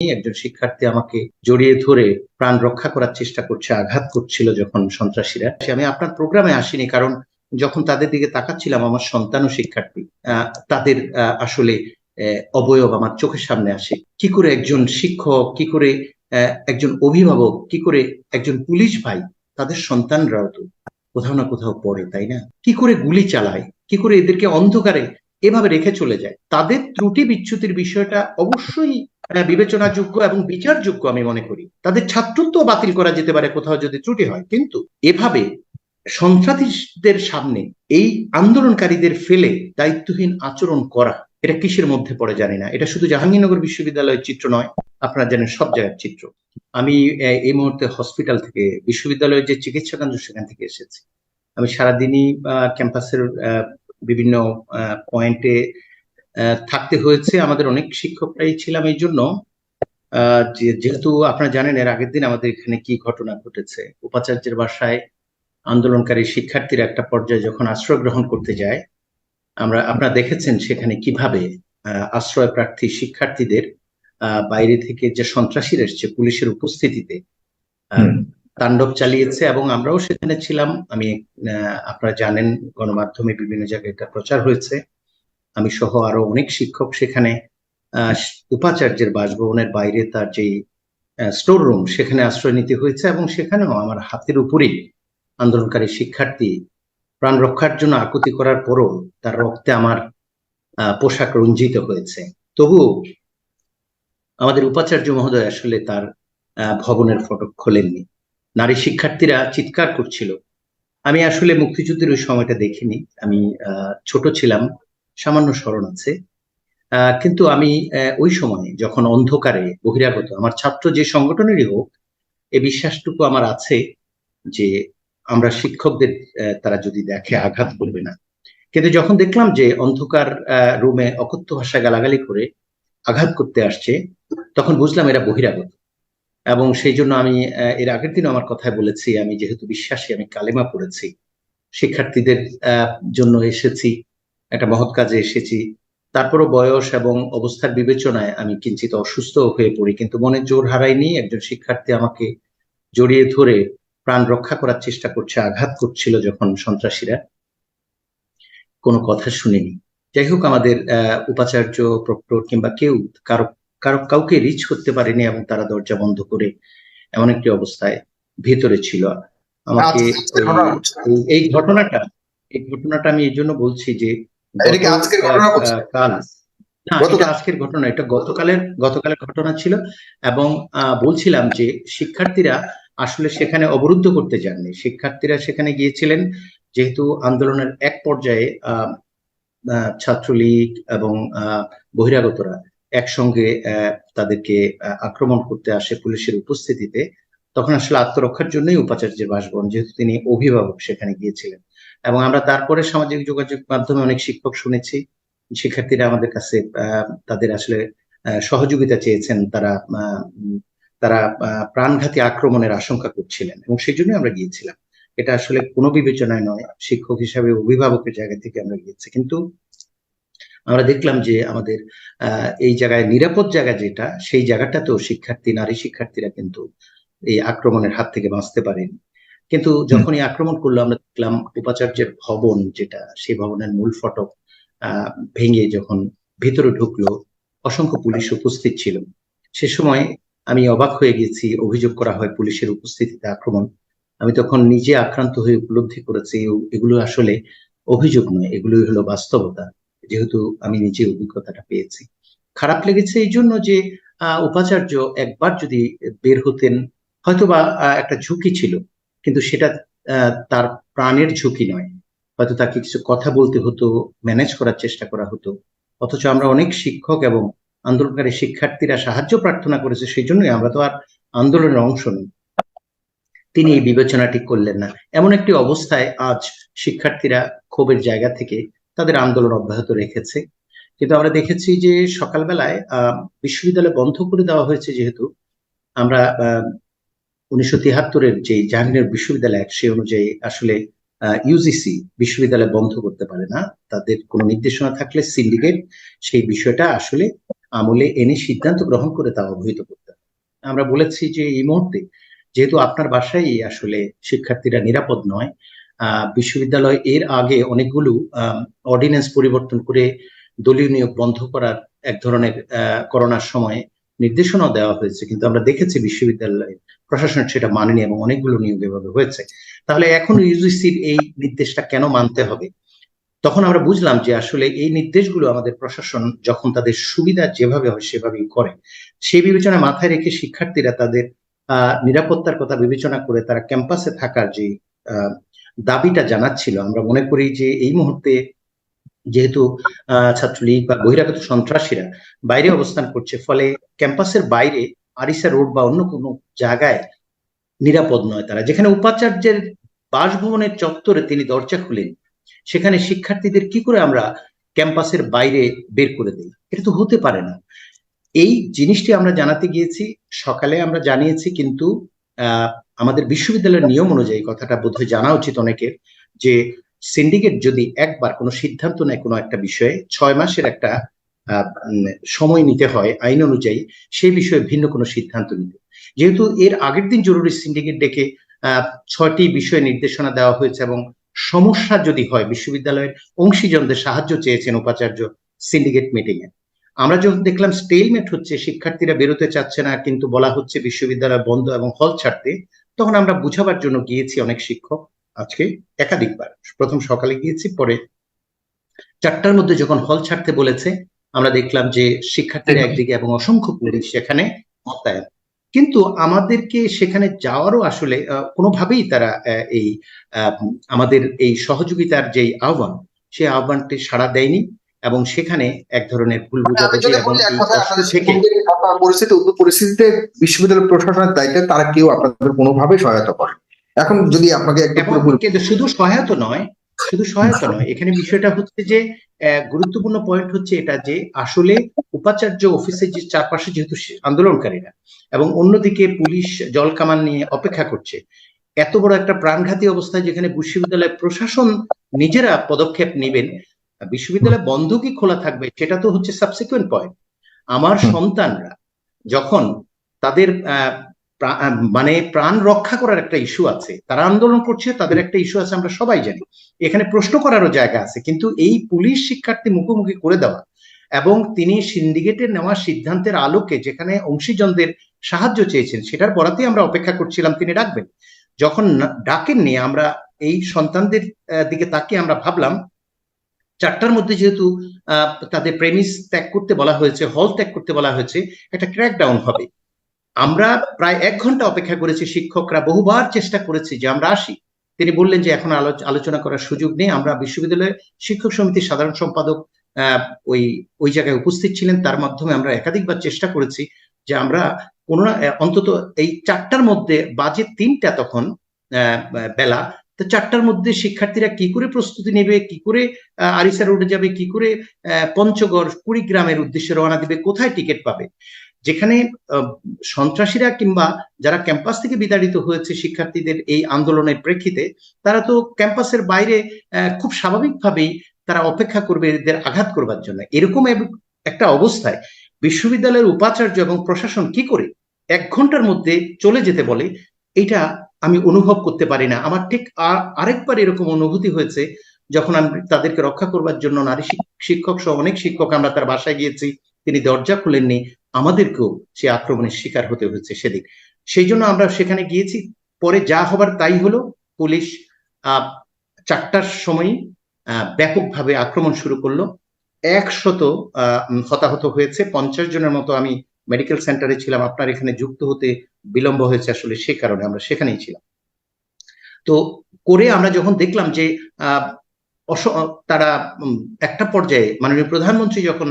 একজন শিক্ষার্থী আমাকে জড়িয়ে ধরে প্রাণ রক্ষা করার চেষ্টা করছে, আঘাত করছিল যখন সন্ত্রাসীরা। আমি আপনার প্রোগ্রামে আসিনি, কারণ যখন তাদের দিকে তাকাচ্ছিলাম আমার সন্তান ও শিক্ষার্থী তাদের আসলে অবয়ব আমার চোখের সামনে আসে। কি করে একজন শিক্ষক, কি করে একজন অভিভাবক, কি করে একজন পুলিশ ভাই, তাদের সন্তানরাও তো কোথাও না কোথাও পড়ে, তাই না? কি করে গুলি চালায়, কি করে এদেরকে অন্ধকারে এভাবে রেখে চলে যায়? তাদের ত্রুটি বিচ্যুতির বিষয়টা অবশ্যই বিবেচনাযোগ্য এবং বিচারযোগ্য আমি মনে করি। তাদের ছাত্রত্ব বাতিল করা যেতে পারে, কোথাও যদি ত্রুটি হয়। কিন্তু এভাবে সন্ত্রাসীদের সামনে এই আন্দোলনকারীদের ফেলে দায়িত্বহীন আচরণ করা, এটা কিসের মধ্যে পড়ে জানি না। এটা শুধু জাহাঙ্গীরনগর বিশ্ববিদ্যালয়ের চিত্র নয়, আপনারা জানেন সব জায়গার চিত্র। আমি এই মুহূর্তে হসপিটাল থেকে, বিশ্ববিদ্যালয়ের যে চিকিৎসা কেন্দ্র সেখান থেকে এসেছি। আমি সারাদিনই ক্যাম্পাসের বিভিন্ন পয়েন্টে থাকতে হয়েছে। আমাদের অনেক শিক্ষকরাই ছিলাম এই জন্য। যেহেতু আপনারা জানেন এর আগের দিন আমাদের এখানে কি ঘটনা ঘটেছে। উপাচার্যের বাসায় আন্দোলনকারী শিক্ষার্থীরা একটা পর্যায়ে যখন আশ্রয় গ্রহণ করতে যায় আমরা আপনারা দেখেছেন সেখানে কীভাবে আশ্রয় প্রার্থী শিক্ষার্থীদের বাইরে থেকে যে সন্ত্রাসীরা এসছে পুলিশের উপস্থিতিতে তাণ্ডব চালিয়েছে এবং আমরাও সেখানে ছিলাম। আমি আপনারা জানেন গণমাধ্যমে বিভিন্ন জায়গায় এটা প্রচার হয়েছে। আমি সহ আরও অনেক শিক্ষক সেখানে উপাচার্যের বাসভবনের বাইরে তার যে স্টোর রুম সেখানে আশ্রয় নিতে হয়েছে এবং সেখানেও আমার হাতের উপরেই আন্দোলনকারী শিক্ষার্থী প্রাণ রক্ষার জন্য আকুতি করার পরও তার রক্তে আমার পোশাক রঞ্জিত হয়েছে। তবু আমাদের উপাচার্য মহোদয় আসলে তার ভবনের ফটক খোলেননি। নারী শিক্ষার্থীরা চিৎকার করছিল। আমি আসলে মুক্তিযুদ্ধের ওই সময়টা দেখিনি। আমি ছোট ছিলাম। সামান্য স্মরণ আছে। কিন্তু আমি ওই সময় যখন অন্ধকারে বহিরাগত, আমার ছাত্র যে সংগঠনেরই হোক, এ বিশ্বাসটুকু আমার আছে যে আমরা শিক্ষকদের তারা যদি দেখে আঘাত করবে না। কিন্তু যখন দেখলাম যে অন্ধকার রুমে অকথ্য ভাষা গালাগালি করে আঘাত করতে আসছে, তখন বুঝলাম এরা বহিরাগত। এবং সেই জন্য আমি এর আগের দিন আমার কথায় বলেছি, আমি যেহেতু বিশ্বাসী, আমি কালেমা পড়েছি, শিক্ষার্থীদের জন্য এসেছি। একটা মহৎ কাজে এসেছি। তারপরও বয়স এবং অবস্থার বিবেচনায় আমি কিঞ্চিত অসুস্থ হয়ে পড়ি কিন্তু মনে জোর হারাইনি একজন শিক্ষার্থী আমাকে জড়িয়ে ধরে প্রাণ রক্ষা করার চেষ্টা করছে আঘাত করছিল যখন সন্ত্রাসীরা। কোনো কথা শুনিনি। যাই হোক আমাদের উপাচার্য প্রক্টর কিংবা কেউ কারও কারও কাউকে রিচ করতে পারেনি এবং তারা দরজা বন্ধ করে এমন একটি অবস্থায় ভেতরে ছিল। আমাকে আচ্ছা, এই ঘটনাটা এই ঘটনাটা আমি এই জন্য বলছি যে কাল। না এটা আজকের ঘটনা এটা গতকালের গতকালের ঘটনা ছিল এবং বলছিলাম যে শিক্ষার্থীরা আসলে সেখানে অবরুদ্ধ করতে যাননি। শিক্ষার্থীরা সেখানে গিয়েছিলেন যেহেতু আন্দোলনের এক পর্যায়ে ছাত্রলীগ এবং বহিরাগতরা একসঙ্গে তাদেরকে আক্রমণ করতে আসে পুলিশের উপস্থিতিতে। তখন আসলে আত্মরক্ষার জন্যই উপাচার্যের বাসভবন, যেহেতু তিনি অভিভাবক সেখানে গিয়েছিলেন। এবং আমরা তারপরে সামাজিক যোগাযোগ মাধ্যমে অনেক শিক্ষক শুনেছি, শিক্ষার্থীরা আমাদের কাছে তাদের আসলে সহযোগিতা চেয়েছেন, তারা তারা প্রাণঘাতী আক্রমণের আশঙ্কা করছিলেন এবং সেই জন্যই আমরা গিয়েছিলাম। এটা আসলে কোনো বিবেচনায় নয়, শিক্ষক হিসাবে অভিভাবকের জায়গা থেকে আমরা গিয়েছি। কিন্তু আমরা দেখলাম যে আমাদের এই জায়গায় নিরাপদ জায়গা যেটা, সেই জায়গাটাতেও শিক্ষার্থী, নারী শিক্ষার্থীরা কিন্তু এই আক্রমণের হাত থেকে বাঁচতে পারেন। কিন্তু যখন এই আক্রমণ করল আমরা দেখলাম উপাচার্যের ভবন যেটা সেই ভবনের মূল ফটক ভেঙে যখন ভেতরে ঢুকলো অসংখ্য পুলিশ উপস্থিত ছিল। সে সময় আমি অবাক হয়ে গেছি অভিযোগ করা হয় পুলিশের উপস্থিতিতে আক্রমণ। আমি তখন নিজে আক্রান্ত হয়ে উপলব্ধি করেছি এগুলো আসলে অভিযোগ নয় এগুলোই হলো বাস্তবতা। যেহেতু আমি নিজে অভিজ্ঞতাটা পেয়েছি। খারাপ লেগেছে এই জন্য যে উপাচার্য একবার যদি বের হতেন হয়তো বা একটা ঝুঁকি ছিল, কিন্তু সেটা তার প্রাণের ঝুঁকি নয়। হয়তো তাকে কিছু কথা বলতে হতো ম্যানেজ করার চেষ্টা করা হতো। অথচ আমরা অনেক শিক্ষক এবং আন্দোলনকারী শিক্ষার্থীরা সাহায্য প্রার্থনা করেছে, সেই জন্যই আমরা তো আর আন্দোলনের অংশ নই। তিনি এই বিবেচনাটি করলেন না। এমন একটি অবস্থায় আজ শিক্ষার্থীরা ক্ষোভের জায়গা থেকে তাদের আন্দোলন অব্যাহত রেখেছে। কিন্তু আমরা দেখেছি যে সকালবেলায় বিশ্ববিদ্যালয় বন্ধ করে দেওয়া হয়েছে যেহেতু, আমরা উনিশশো তিয়াত্তরের যে জাহাঙ্গীর বিশ্ববিদ্যালয় সে অনুযায়ী আসলে ইউজিসি বিশ্ববিদ্যালয় বন্ধ করতে পারে না। তাদের কোনো নির্দেশনা থাকলে সিন্ডিকেট সেই বিষয়টা আসলে আমলে এনে সিদ্ধান্ত গ্রহণ করে তা অবহিত করতে আমরা বলেছি যে এই মুহূর্তে যেহেতু আপনার বাসায় আসলে শিক্ষার্থীরা নিরাপদ নয় বিশ্ববিদ্যালয় এর আগে অনেকগুলো অর্ডিন্যান্স পরিবর্তন করে দলীয় নিয়োগ বন্ধ করার এক ধরনের করোনার সময় নির্দেশনাও দেওয়া হয়েছে, কিন্তু আমরা দেখেছি বিশ্ববিদ্যালয় প্রশাসন সেটা মানেনি এবং অনেকগুলো নিয়োগ এভাবে হয়েছে। তাহলে এখন ইউজিসির এই নির্দেশটা কেন মানতে হবে? তখন আমরা বুঝলাম যে আসলে এই নির্দেশগুলো আমাদের প্রশাসন যখন তাদের সুবিধা যেভাবে হয় সেভাবেই করে। সেই বিবেচনা মাথায় রেখে শিক্ষার্থীরা তাদের নিরাপত্তার কথা বিবেচনা করে তারা ক্যাম্পাসে থাকার যে দাবিটা জানাচ্ছিল, আমরা মনে করি যে এই মুহূর্তে যেহেতু ছাত্রলীগ বা বহিরাগত সন্ত্রাসীরা বাইরে অবস্থান করছে, ফলে ক্যাম্পাসের বাইরে আরিসা রোড বা অন্য কোনো জায়গায় নিরাপদ নয় তারা। যেখানে উপাচার্যের বাসভবনের চত্বরে তিনি দরজা খুলেন, সেখানে শিক্ষার্থীদের কি করে আমরা ক্যাম্পাসের বাইরে বের করে দিই এটা তো হতে পারে না। এই জিনিসটি আমরা জানাতে গিয়েছি, সকালে আমরা জানিয়েছি, কিন্তু আমাদের বিশ্ববিদ্যালয়ের নিয়ম অনুযায়ী কথাটা বোধহয় জানা উচিত অনেকের, যে সিন্ডিকেট যদি একবার কোনো সিদ্ধান্ত নেয় কোনো একটা বিষয়ে, ছয় মাসের একটা সময় নিতে হয় আইন অনুযায়ী সেই বিষয়ে ভিন্ন কোনো সিদ্ধান্ত নিতে। যেহেতু এর আগের দিন জরুরি সিন্ডিকেট ডেকে ছয়টি বিষয়ে নির্দেশনা দেওয়া হয়েছে এবং সমস্যা যদি হয়, বিশ্ববিদ্যালয়ের অংশীজনদের সাহায্য চেয়েছেন উপাচার্য সিন্ডিকেট মিটিং এ আমরা যখন দেখলাম স্টেলমেট হচ্ছে, শিক্ষার্থীরা বেরোতে চাচ্ছে না, কিন্তু বলা হচ্ছে বিশ্ববিদ্যালয় বন্ধ এবং হল ছাড়তে, তখন আমরা বুঝাবার জন্য গিয়েছি অনেক শিক্ষক। আজকে একাধিকবার। প্রথম সকালে গিয়েছি পরে চারটার মধ্যে যখন হল ছাড়তে বলেছে আমরা দেখলাম যে শিক্ষার্থীরা একদিকে এবং অসংখ্য পুলিশ সেখানে মোতায়েন। কিন্তু আমাদেরকে সেখানে যাওয়ারও আসলে কোনোভাবেই তারা এই আহ, আমাদের এই সহযোগিতার যে আহ্বান সেই আহ্বানটি সাড়া দেয়নি এবং সেখানে এক ধরনের ভুল মানে বোঝাবুঝি এবং পরিস্থিতি পরিস্থিতিতে বিশ্ববিদ্যালয় প্রশাসনের দায়িত্বে তারা কেউ আপনাদের কোনোভাবে সহায়তা করে এখন যদি আপনাকে একটু শুধু সহায়তা নয় শুধু সহায়তা নয় এখানে বিষয়টা হচ্ছে যে গুরুত্বপূর্ণ পয়েন্ট হচ্ছে এটা যে আসলে উপাচার্য অফিসের যে চারপাশে যেহেতু আন্দোলনকারীরা এবং অন্যদিকে পুলিশ জল কামান নিয়ে অপেক্ষা করছে এত বড় একটা প্রাণঘাতী অবস্থায় যেখানে বিশ্ববিদ্যালয় প্রশাসন নিজেরা পদক্ষেপ নেবেন বিশ্ববিদ্যালয় বন্ধ কি খোলা থাকবে সেটা তো হচ্ছে সাবসিকুয়েন্ট পয়েন্ট আমার সন্তানরা যখন তাদের আহ, মানে প্রাণ রক্ষা করার একটা ইস্যু আছে। তারা আন্দোলন করছে, তাদের একটা ইস্যু আছে, আমরা সবাই জানি। এখানে প্রশ্ন করারও জায়গা আছে, কিন্তু এই পুলিশ শিক্ষার্থী মুখোমুখি করে দেওয়া এবং তিনি সিন্ডিকেটের নেওয়া সিদ্ধান্তের আলোকে যেখানে অংশীজনদের সাহায্য চেয়েছেন, সেটার বরাতেই আমরা অপেক্ষা করছিলাম, তিনি ডাকবেন। যখন ডাকেননি, আমরা এই সন্তানদের দিকে তাকিয়ে আমরা ভাবলাম, চারটার মধ্যে যেহেতু তাদের প্রেমিস ত্যাগ করতে বলা হয়েছে হল ত্যাগ করতে বলা হয়েছে, একটা ক্র্যাক ডাউন হবে। আমরা প্রায় এক ঘণ্টা অপেক্ষা করেছি, শিক্ষকরা বহুবার চেষ্টা করেছি যে আমরা আসি। তিনি বললেন যে এখন আলোচনা করার সুযোগ নেই। আমরা বিশ্ববিদ্যালয়ের শিক্ষক সমিতির সাধারণ সম্পাদক ওই ওই জায়গায় উপস্থিত ছিলেন। তার মাধ্যমে আমরা একাধিকবার চেষ্টা করেছি যে আমরা কোনো অন্তত এই চারটার মধ্যে বাজে তিনটা তখন বেলা, তো চারটার মধ্যে শিক্ষার্থীরা কি করে প্রস্তুতি নেবে, কি করে আরিসা রোডে যাবে, কি করে পঞ্চগড় কুড়িগ্রামের উদ্দেশ্যে রওনা দিবে, কোথায় টিকিট পাবে? যেখানে সন্ত্রাসীরা কিংবা যারা ক্যাম্পাস থেকে বিতাড়িত হয়েছে শিক্ষার্থীদের এই আন্দোলনের প্রেক্ষিতে, তারা তো ক্যাম্পাসের বাইরে খুব স্বাভাবিকভাবেই তারা অপেক্ষা করবে এদের আঘাত করবার জন্য। এরকম এক- একটা অবস্থায় বিশ্ববিদ্যালয়ের উপাচার্য এবং প্রশাসন কি করে এক ঘণ্টার মধ্যে চলে যেতে বলে, এটা আমি অনুভব করতে পারি না। আমার ঠিক আরেকবার এরকম অনুভূতি হয়েছে যখন আমি তাদেরকে রক্ষা করবার জন্য নারী শিক্ষক সহ অনেক শিক্ষক আমরা তার বাসায় গিয়েছি। তিনি দরজা খুলেননি, আমাদেরকেও সে আক্রমণের শিকার হতে হয়েছে সেদিন। সেই জন্য আমরা সেখানে গিয়েছি। পরে যা হবার তাই হলো। পুলিশ চারটার সময় ব্যাপকভাবে আক্রমণ শুরু করল। একশত হতাহত হয়েছে। পঞ্চাশ জনের মতো আমি মেডিকেল সেন্টারে ছিলাম। আপনার এখানে যুক্ত হতে বিলম্ব হয়েছে আসলে সে কারণে আমরা সেখানেই ছিলাম। তো করে আমরা যখন দেখলাম যে তারা একটা পর্যায়ে মাননীয় প্রধানমন্ত্রী যখন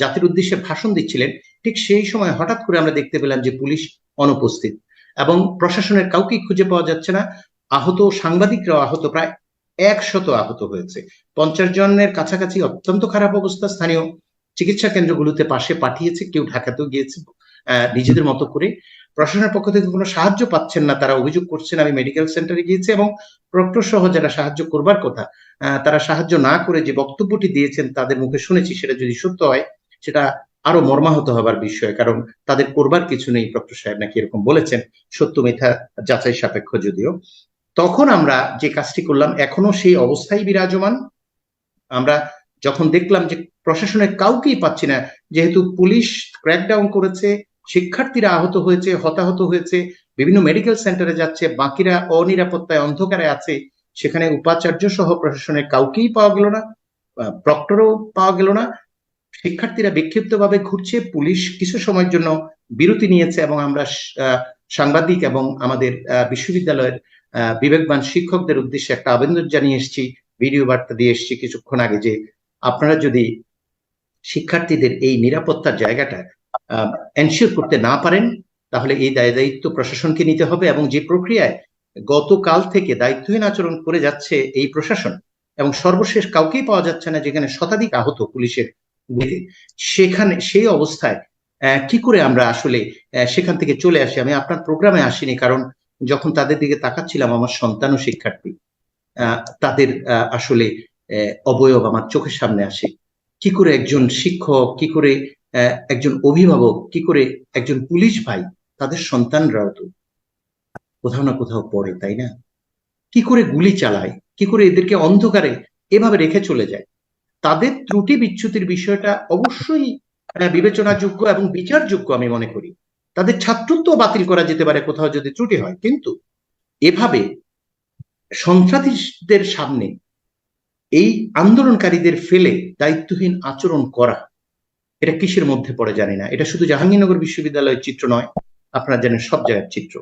জাতির উদ্দেশ্যে ভাষণ দিচ্ছিলেন, ঠিক সেই সময় হঠাৎ করে আমরা দেখতে পেলাম যে পুলিশ অনুপস্থিত এবং প্রশাসনের কাউকেই খুঁজে পাওয়া যাচ্ছে না। আহত সাংবাদিকরাও আহত, প্রায় একশত আহত হয়েছে। পঞ্চাশ জনের কাছাকাছি অত্যন্ত খারাপ অবস্থা। স্থানীয় চিকিৎসা কেন্দ্রগুলোতে পাশে পাঠিয়েছে, কেউ ঢাকাতেও গিয়েছে। নিজেদের মতো করে। প্রশাসনের পক্ষ থেকে কোনো সাহায্য পাচ্ছেন না, তারা অভিযোগ করছেন, আমি মেডিকেল সেন্টারে গিয়েছি এবং প্রক্টর সহ যারা সাহায্য করবার কথা তারা সাহায্য না করে যে বক্তব্যটি দিয়েছেন তাদের মুখে শুনেছি, সেটা যদি সত্য হয়, সেটা আরও মর্মাহত হবার বিষয়, কারণ তাদের করবার কিছু নেই প্রক্টর সাহেব নাকি এরকম বলেছেন, সত্য মিথ্যা যাচাই সাপেক্ষ যদিও। তখন আমরা যে কাজটি করলাম, এখনও সেই অবস্থায় বিরাজমান। আমরা যখন দেখলাম যে প্রশাসনের কাউকেই পাচ্ছি না, যেহেতু পুলিশ ক্র্যাকডাউন করেছে শিক্ষার্থীরা আহত হয়েছে, হতাহত হয়েছে, বিভিন্ন মেডিকেল সেন্টারে যাচ্ছে, বাকিরা অনিরাপত্তায় অন্ধকারে আছে, সেখানে উপাচার্য সহ প্রশাসনের কাউকেই পাওয়া গেল না প্রক্টরও পাওয়া গেল না। শিক্ষার্থীরা বিক্ষিপ্তভাবে ঘুরছে, পুলিশ কিছু সময়ের জন্য বিরতি নিয়েছে এবং আমরা সাংবাদিক এবং আমাদের বিশ্ববিদ্যালয়ের বিবেকবান শিক্ষকদের উদ্দেশ্যে একটা আবেদন জানিয়ে এসেছি, ভিডিও বার্তা দিয়ে এসেছি কিছুক্ষণ আগে যে আপনারা যদি শিক্ষার্থীদের এই নিরাপত্তার জায়গাটা এনশিওর করতে না পারেন, তাহলে এই দায়, দায়িত্ব প্রশাসনকে নিতে হবে এবং যে প্রক্রিয়ায় গতকাল থেকে দায়িত্বহীন আচরণ করে যাচ্ছে এই প্রশাসন এবং সর্বশেষ কাউকেই পাওয়া যাচ্ছে না যেখানে শতাধিক আহত পুলিশের সেখানে, সেই অবস্থায় কি করে আমরা আসলে সেখান থেকে চলে আসি? আমি আপনার প্রোগ্রামে আসিনি কারণ যখন তাদের দিকে তাকাচ্ছিলাম আমার সন্তান ও শিক্ষার্থী তাদের আসলে অবয়ব আমার চোখের সামনে আসে। কি করে একজন শিক্ষক, কি করে একজন অভিভাবক কি করে একজন পুলিশ ভাই তাদের সন্তানরাও তো কোথাও না কোথাও পড়ে, তাই না? কি করে গুলি চালায়, কি করে এদেরকে অন্ধকারে এভাবে রেখে চলে যায়? তাদের ত্রুটি বিচ্যুতির বিষয়টা অবশ্যই বিবেচনাযোগ্য এবং বিচারযোগ্য আমি মনে করি। তাদের ছাত্রত্ব বাতিল করা যেতে পারে কোথাও যদি ত্রুটি হয়, কিন্তু এভাবে সন্ত্রাসীদের সামনে এই আন্দোলনকারীদের ফেলে দায়িত্বহীন আচরণ করা এটা কিসের মধ্যে পড়ে জানি না। এটা শুধু জাহাঙ্গীরনগর বিশ্ববিদ্যালয়ের চিত্র নয়, আপনারা জানেন সব জায়গার চিত্র।